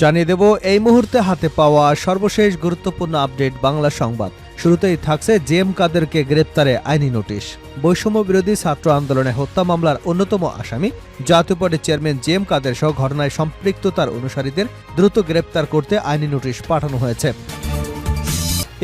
জানিয়ে দেব, এই মুহূর্তে হাতে পাওয়া সর্বশেষ গুরুত্বপূর্ণ আপডেট বাংলা সংবাদ। শুরুতেই থাকছে জেম কাদেরকে গ্রেপ্তারে আইনি নোটিশ। বৈষম্য বিরোধী ছাত্র আন্দোলনে হত্যা মামলার অন্যতম আসামি, জাতীয় পার্টির চেয়ারম্যান জেম কাদের সহ ঘটনায় সম্পৃক্ততার অনুসারীদের দ্রুত গ্রেপ্তার করতে আইনি নোটিশ পাঠানো হয়েছে।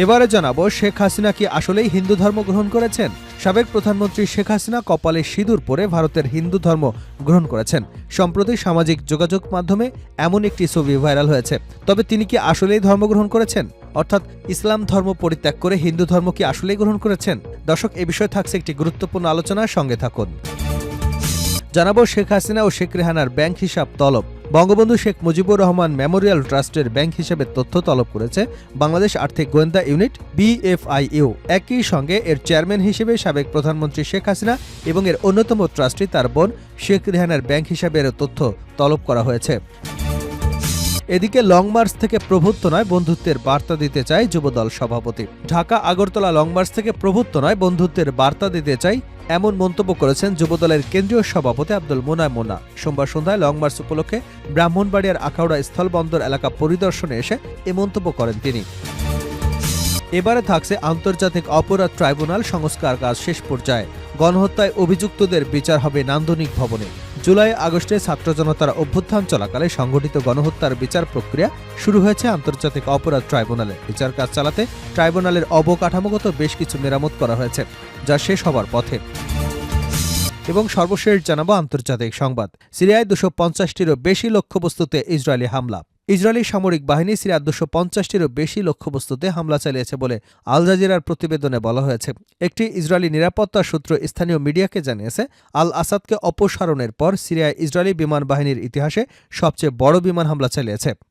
এবারে জানাব, শেখ হাসিনা কি আসলেই হিন্দু ধর্ম গ্রহণ করেছেন? সাবেক প্রধানমন্ত্রী শেখ হাসিনা কপালে সিঁদুর পরে ভারতের হিন্দু ধর্ম গ্রহণ করেছেন। সম্প্রতি সামাজিক যোগাযোগ মাধ্যমে এমন একটি ছবি ভাইরাল হয়েছে। তবে তিনি কি আসলেই ধর্ম গ্রহণ করেছেন? অর্থাৎ ইসলাম ধর্ম পরিত্যাগ করে হিন্দু ধর্ম কি আসলেই গ্রহণ করেছেন? দর্শক, এ বিষয়ে থাকছে একটি গুরুত্বপূর্ণ আলোচনা সঙ্গে থাকুন। জানাব, শেখ হাসিনা ও শেখ রেহানার ব্যাংক হিসাব তলব। বঙ্গবন্ধু শেখ মুজিবুর রহমান মেমোরিয়াল ট্রাস্টের ব্যাংক হিসেবে তথ্য তলব করেছে বাংলাদেশ আর্থিক গোয়েন্দা ইউনিট, বিএফআইইউ। একই সঙ্গে এর চেয়ারম্যান হিসেবে সাবেক প্রধানমন্ত্রী শেখ হাসিনা এবং এর অন্যতম ট্রাস্টি তার বোন শেখ রেহানার ব্যাংক হিসাবে এর তথ্য তলব করা হয়েছে। এদিকে লং মার্চ থেকে প্রভুত্ব নয়, বন্ধুত্বের বার্তা দিতে চায় যুবদল সভাপতি। ঢাকা, আগরতলা লং মার্চ থেকে প্রভুত্ব নয়, বন্ধুত্বের বার্তা দিতে চাই, এমন মন্তব্য করেছেন যুবদলের কেন্দ্রীয় সভাপতি আব্দুল মোনায় মোনা। সোমবার সন্ধ্যায় লং মার্চ উপলক্ষে ব্রাহ্মণবাড়িয়ার আখাউড়া স্থলবন্দর এলাকা পরিদর্শনে এসে এ মন্তব্য করেন তিনি। এবারে থাকছে আন্তর্জাতিক অপরাধ ট্রাইব্যুনাল সংস্কার কাজ শেষ পর্যায়ে। গণহত্যায় অভিযুক্তদের বিচার হবে নান্দনিক ভবনে। জুলাই আগস্টে ছাত্র জনতার অভ্যুত্থান চলাকালে সংঘটিত গণহত্যার বিচার প্রক্রিয়া শুরু হয়েছে আন্তর্জাতিক অপরাধ ট্রাইব্যুনালে। বিচার কাজ চালাতে ট্রাইব্যুনালের অবকাঠামোগত বেশ কিছু মেরামত করা হয়েছে, যা শেষ হবার পথে। এবং সর্বশেষ জানাব আন্তর্জাতিক সংবাদ। সিরিয়ায় দুশো পঞ্চাশটিরও বেশি লক্ষ্যবস্তুতে ইসরায়েলি হামলা। ইসরায়েলি সামরিক বাহিনী সিরিয়ার দুশো পঞ্চাশটিরও বেশি লক্ষ্যবস্তুতে হামলা চালিয়েছে বলে আল জাজিরার প্রতিবেদনে বলা হয়েছে। একটি ইসরায়েলি নিরাপত্তা সূত্র স্থানীয় মিডিয়াকে জানিয়েছে, আল আসাদকে অপসারণের পর সিরিয়ায় ইসরায়েলি বিমান বাহিনীর ইতিহাসে সবচেয়ে বড় বিমান হামলা চালিয়েছে।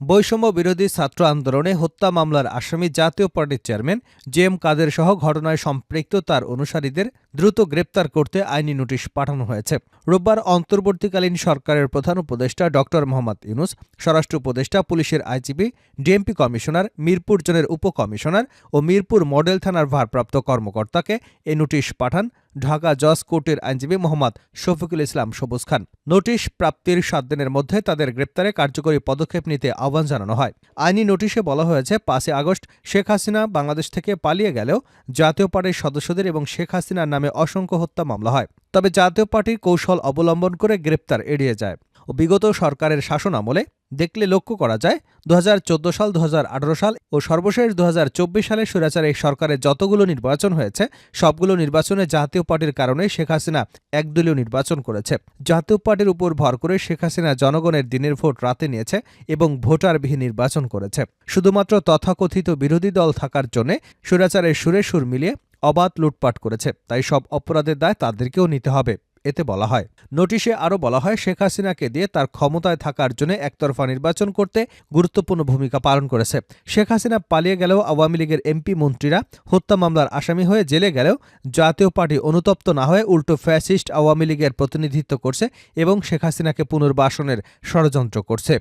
বৈষম্য বিরোধী ছাত্র আন্দোলনে হত্যা মামলার আসামি জাতীয় পার্টির চেয়ারম্যান জেম কাদের সহ ঘটনায় সম্পৃক্ত তার অনুসারীদের দ্রুত গ্রেপ্তার করতে আইনি নোটিশ পাঠানো হয়েছে। রোববার অন্তর্বর্তীকালীন সরকারের প্রধান উপদেষ্টা ড. মোহাম্মদ ইউনুস, স্বরাষ্ট্র উপদেষ্টা, পুলিশের আইজিপি, ডিএমপি কমিশনার, মিরপুর জোনের উপকমিশনার ও মিরপুর মডেল থানার ভারপ্রাপ্ত কর্মকর্তাকে এ নোটিশ পাঠান ঢাকা জজ কোর্টের আইনজীবী মোহাম্মদ শফিকুল ইসলাম সবুজ খান। নোটিশ প্রাপ্তির সাত দিনের মধ্যে তাদের গ্রেপ্তারে কার্যকরী পদক্ষেপ নিতে আহ্বান জানানো হয়। আইনি নোটিশে বলা হয়েছে, পাঁচই আগস্ট শেখ হাসিনা বাংলাদেশ থেকে পালিয়ে গেলেও জাতীয় পার্টির সদস্যদের এবং শেখ হাসিনার নামে অসংখ্য হত্যা মামলা হয়। তবে জাতীয় পার্টির কৌশল অবলম্বন করে গ্রেপ্তার এড়িয়ে যায়। ও বিগত সরকারের শাসন আমলে দেখলে লক্ষ্য করা যায়, দুহাজার চোদ্দ সাল, দুহাজার আঠারো সাল ও সর্বশেষ দুহাজার চব্বিশ সালে স্বৈরাচার এই সরকারের যতগুলো নির্বাচন হয়েছে, সবগুলো নির্বাচনে জাতীয় পার্টির কারণে শেখ হাসিনা একদলীয় নির্বাচন করেছে। জাতীয় পার্টির উপর ভর করে শেখ হাসিনা জনগণের দিনের ভোট রাতে নিয়েছে এবং ভোটারবিহীন নির্বাচন করেছে। শুধুমাত্র তথাকথিত বিরোধী দল থাকার জন্য স্বৈরাচারের সুরে সুর মিলিয়ে অবাধ লুটপাট করেছে। তাই সব অপরাধের দায় তাদেরকেও নিতে হবে। এতে বলা হয়। নোটিশে আরও বলা হয়, শেখ হাসিনাকে দিয়ে তার ক্ষমতায় থাকার জন্য একতরফা নির্বাচন করতে গুরুত্বপূর্ণ ভূমিকা পালন করেছে। শেখ হাসিনা পালিয়ে গেলেও আওয়ামী লীগের এমপি মন্ত্রীরা হত্যা মামলার আসামি হয়ে জেলে গেলেও জাতীয় পার্টি অনুতপ্ত না হয়ে উল্টো ফ্যাসিস্ট আওয়ামী লীগের প্রতিনিধিত্ব করছে এবং শেখ হাসিনাকে পুনর্বাসনের ষড়যন্ত্র করছে।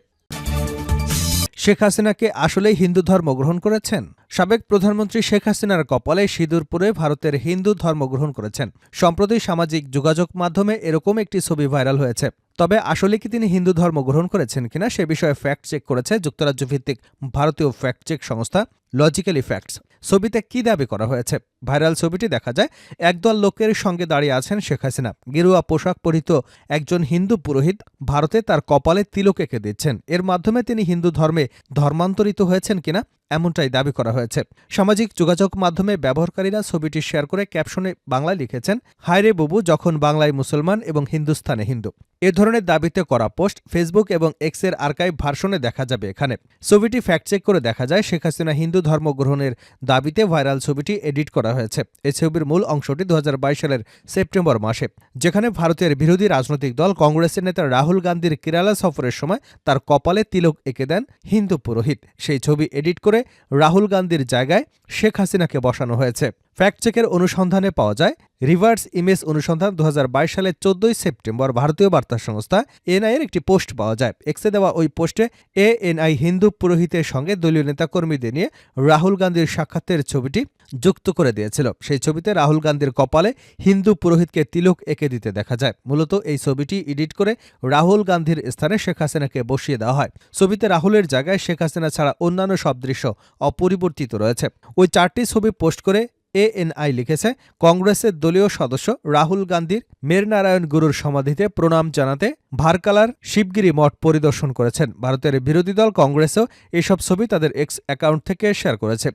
শেখ হাসিনাকে আসলেই হিন্দু ধর্ম গ্রহণ করেছেন? সাবেক প্রধানমন্ত্রী শেখ হাসিনার কপালে সিঁদুরপুরে ভারতের হিন্দু ধর্ম গ্রহণ করেছেন। সম্প্রতি সামাজিক যোগাযোগ মাধ্যমে এরকম একটি ছবি ভাইরাল হয়েছে। তবে আসলে কি তিনি হিন্দু ধর্ম গ্রহণ করেছেন কিনা সে বিষয়ে ফ্যাক্ট চেক করেছে যুক্তরাজ্য ভিত্তিক ভারতীয় ফ্যাক্ট চেক সংস্থা লজিক্যালি ফ্যাক্টস ছবিতে কি দাবি করা হয়েছে? ভাইরাল ছবিটি দেখা যায়, একদল লোকের সঙ্গে দাঁড়িয়ে আছেন শেখ হাসিনা। গেরুয়া পোশাক পরিহিত একজন হিন্দু পুরোহিত ভারতে তার কপালে তিলক এঁকে দিচ্ছেন। এর মাধ্যমে তিনি হিন্দু ধর্মে ধর্মান্তরিত হয়েছেন কিনা এমনটাই দাবি করা হয়েছে। সামাজিক যোগাযোগ মাধ্যমে ব্যবহারকারীরা ছবিটি শেয়ার করে ক্যাপশনে বাংলায় লিখেছেন হায়রে বুবু, যখন বাংলায় মুসলমান এবং হিন্দুস্থানে হিন্দু। এ ধরনের দাবিতে করা পোস্ট ফেসবুক এবং এক্সের আর্কাইভ ভার্সনে দেখা যাবে এখানে। ছবিটি ফ্যাক্ট চেক করে দেখা যায়, শেখ হাসিনা হিন্দু ধর্ম গ্রহণের দাবিতে ভাইরাল ছবিটি এডিট করা হয়েছে। এই ছবির মূল অংশটি দু হাজার বাইশ সালের সেপ্টেম্বর মাসে, যেখানে ভারতের বিরোধী রাজনৈতিক দল কংগ্রেসের নেতা রাহুল গান্ধীর কেরালা সফরের সময় তার কপালে তিলক এঁকে দেন হিন্দু পুরোহিত। সেই ছবি এডিট করে রাহুল গান্ধীর জায়গায় শেখ হাসিনাকে বসানো হয়েছে। ফ্যাক্ট চেকের অনুসন্ধানে পাওয়া যায়, রিভার্স ইমেজ অনুসন্ধান দু হাজার বাইশ সালের চোদ্দই সেপ্টেম্বর ভারতীয় বার্তা সংস্থা এনআইয়ের একটি পোস্ট পাওয়া যায়। এক্সে দেওয়া ওই পোস্টে এএনআই হিন্দু পুরোহিতের সঙ্গে দলীয় নেতাকর্মীদের নিয়ে রাহুল গান্ধীর সাক্ষাতের ছবিটি যুক্ত করে দিয়েছিল। সেই ছবিতে রাহুল গান্ধীর কপালে হিন্দু পুরোহিতকে তিলক এঁকে দিতে দেখা যায়। মূলত এই ছবিটি এডিট করে রাহুল গান্ধীর স্থানে শেখ হাসিনাকে বসিয়ে দেওয়া হয়। ছবিতে রাহুলের জায়গায় শেখ হাসিনা ছাড়া অন্যান্য সব দৃশ্য অপরিবর্তিত রয়েছে। ওই চারটি ছবি পোস্ট করে এএনআই লিখেছে, কংগ্রেসের দলীয় সদস্য রাহুল গান্ধীর মেরনারায়ণ গুরুর সমাধিতে প্রণাম জানাতে ভারকালার শিবগিরি মঠ পরিদর্শন করেছেন। ভারতের বিরোধী দল কংগ্রেসও এসব ছবি তাদের এক্স অ্যাকাউন্ট থেকে শেয়ার করেছে।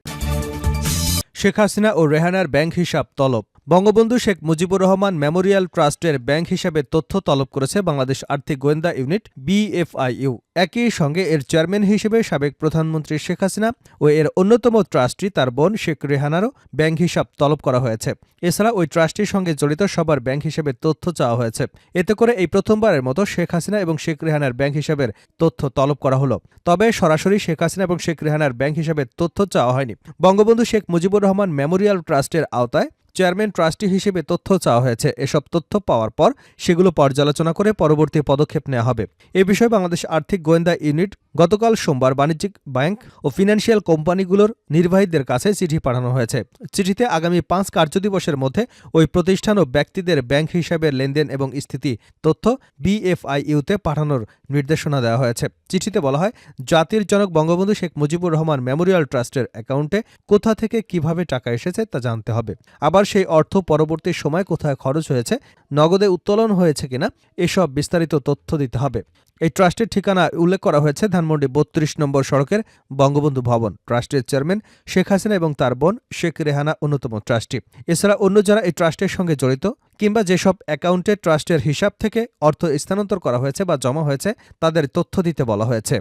শেখ হাসিনা ও রেহানার ব্যাংক হিসাব তলব। বঙ্গবন্ধু শেখ মুজিবুর রহমান মেমোরিয়াল ট্রাস্টের ব্যাংক হিসাবে তথ্য তলব করেছে বাংলাদেশ আর্থিক গোয়েন্দা ইউনিট, বিএফআইইউ। একই সঙ্গে এর চেয়ারম্যান হিসেবে সাবেক প্রধানমন্ত্রী শেখ হাসিনা ও এর অন্যতম ট্রাস্টি তার বোন শেখ রেহানারও ব্যাংক হিসাব তলব করা হয়েছে। এছাড়া ওই ট্রাস্টির সঙ্গে জড়িত সবার ব্যাংক হিসেবে তথ্য চাওয়া হয়েছে। এতে করে এই প্রথমবারের মতো শেখ হাসিনা এবং শেখ রেহানার ব্যাংক হিসাবের তথ্য তলব করা হলো। তবে সরাসরি শেখ হাসিনা এবং শেখ রেহানার ব্যাংক হিসাবে তথ্য চাওয়া হয়নি। বঙ্গবন্ধু শেখ মুজিবুর রহমান মেমোরিয়াল ট্রাস্টের আওতায় চেয়ারম্যান ট্রাস্টি হিসেবে তথ্য চাওয়া হয়েছে। এসব তথ্য পাওয়ার পর সেগুলো পর্যালোচনা করে পরবর্তী পদক্ষেপ নেওয়া হবে। এ বিষয়ে বাংলাদেশ আর্থিক গোয়েন্দা ইউনিট, গতকাল সোমবার বাণিজ্যিক ব্যাংক ও ফিনান্সিয়াল কোম্পানিগুলোর নির্বাহীদের কাছে চিঠি পাঠানো হয়েছে। চিঠিতে আগামী পাঁচ কার্যদিবসের মধ্যে ওই প্রতিষ্ঠান ও ব্যক্তিদের ব্যাংক হিসাবের লেনদেন এবং স্থিতি তথ্য বিএফআইইউতে পাঠানোর নির্দেশনা দেওয়া হয়েছে। চিঠিতে বলা হয়, জাতির জনক বঙ্গবন্ধু শেখ মুজিবুর রহমান মেমোরিয়াল ট্রাস্টের অ্যাকাউন্টে কোথা থেকে কীভাবে টাকা এসেছে তা জানতে হবে। আবার সেই অর্থ পরবর্তী সময় কোথায় খরচ হয়েছে, নগদে উত্তোলন হয়েছে কিনা, এসব বিস্তারিত তথ্য দিতে হবে। এই ট্রাস্টের ঠিকানা উল্লেখ করা হয়েছে ধানমন্ডি বত্রিশ নম্বর সড়কের বঙ্গবন্ধু ভবন। ট্রাস্টের চেয়ারম্যান শেখ হাসিনা এবং তার বোন শেখ রেহানা অন্যতম ট্রাস্টি। এছাড়া অন্য যারা এই ট্রাস্টের সঙ্গে জড়িত কিংবা যেসব অ্যাকাউন্টে ট্রাস্টের হিসাব থেকে অর্থ স্থানান্তর করা হয়েছে বা জমা হয়েছে, তাদের তথ্য দিতে বলা হয়েছে।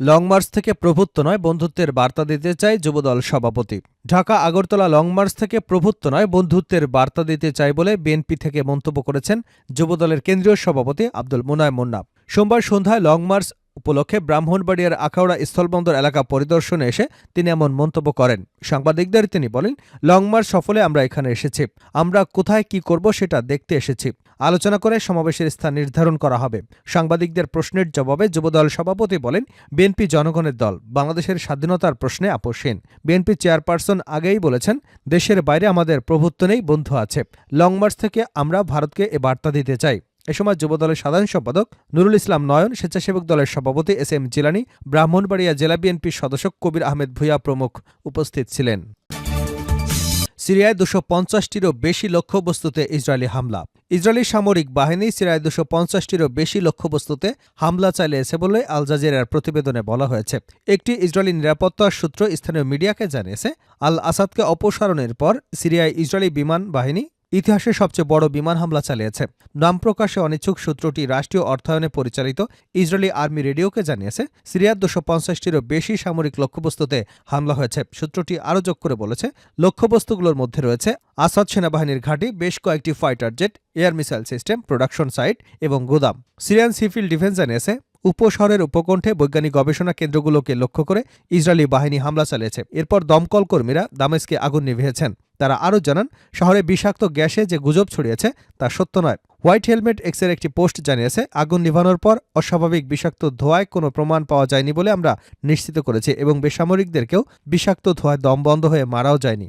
লং মার্চ থেকে প্রভুত্ব নয় বন্ধুত্বের বার্তা দিতে চায় যুবদল সভাপতি। ঢাকা, আগরতলা লং মার্চ থেকে প্রভুত্ব নয় বন্ধুত্বের বার্তা দিতে চায় বলে বিএনপি থেকে মন্তব্য করেছেন যুবদলের কেন্দ্রীয় সভাপতি আব্দুল মুনায় মুন্না। সোমবার সন্ধ্যায় লং মার্চ উপলক্ষে ব্রাহ্মণবাড়িয়ার আখাউড়া স্থলবন্দর এলাকা পরিদর্শনে এসে তিনি এমন মন্তব্য করেন। সাংবাদিকদের তিনি বলেন, লং মার্চ সফলে আমরা এখানে এসেছি। আমরা কোথায় কি করব সেটা দেখতে এসেছি। আলোচনা করে সমাবেশের স্থান নির্ধারণ করা হবে। সাংবাদিকদের প্রশ্নের জবাবে যুবদল সভাপতি বলেন, বিএনপি জনগণের দল, বাংলাদেশের স্বাধীনতার প্রশ্নে আপোষহীন। বিএনপি চেয়ারপারসন আগেই বলেছেন, দেশের বাইরে আমাদের প্রভুত্ব নেই, বন্ধু আছে। লং মার্চ থেকে আমরা ভারতকে এ বার্তা দিতে চাই। এ সময় যুবদলের সাধারণ সম্পাদক নুরুল ইসলাম নয়ন, স্বেচ্ছাসেবক দলের সভাপতি এস এম জিলানি, ব্রাহ্মণবাড়িয়া জেলা বিএনপির সদস্য কবির আহমেদ ভূঁইয়া প্রমুখ উপস্থিত ছিলেন। সিরিয়ায় দুশো পঞ্চাশটিরও বেশি লক্ষ্যবস্তুতে ইসরায়েলি হামলা। ইসরায়েলি সামরিক বাহিনী সিরিয়ায় দুশো পঞ্চাশটিরও বেশি লক্ষ্যবস্তুতে হামলা চালিয়েছে বলে আল জাজিরার প্রতিবেদনে বলা হয়েছে। একটি ইসরায়েলি নিরাপত্তা সূত্র স্থানীয় মিডিয়াকে জানিয়েছে, আল আসাদকে অপসারণের পর সিরিয়ায় ইসরায়েলি বিমান বাহিনী ইতিহাসের সবচেয়ে বড় বিমান হামলা চালিয়েছে। নাম প্রকাশে অনিচ্ছুক সূত্রটি রাষ্ট্রীয় অর্থায়নে পরিচালিত ইসরায়েলি আর্মি রেডিওকে জানিয়েছে, সিরিয়ার দুশো পঞ্চাশটিরও বেশি সামরিক লক্ষ্যবস্তুতে হামলা হয়েছে। সূত্রটি আরও যোগ করে বলেছে, লক্ষ্যবস্তুগুলোর মধ্যে রয়েছে আসাদ সেনাবাহিনীর ঘাঁটি, বেশ কয়েকটি fighter jet, air missile system, production site এবং গোদাম। সিরিয়ান সিভিল ডিফেন্স জানিয়েছে উপশহরের উপকণ্ঠে বৈজ্ঞানিক গবেষণা কেন্দ্রগুলোকে লক্ষ্য করে ইসরায়েলি বাহিনী হামলা চালিয়েছে। এরপর দমকল কর্মীরা দামেস্কে আগুন নিভিয়েছেন। তারা আরও জানান, শহরে বিষাক্ত গ্যাসে যে গুজব ছড়িয়েছে তা সত্য নয়। হোয়াইট হেলমেট এক্সের একটি পোস্ট জানিয়েছে, আগুন নিভানোর পর অস্বাভাবিক বিষাক্ত ধোঁয়ায় কোনো প্রমাণ পাওয়া যায়নি বলে আমরা নিশ্চিত করেছি এবং বেসামরিকদেরকেও বিষাক্ত ধোঁয়ায় দম বন্ধ হয়ে মারাও যায়নি।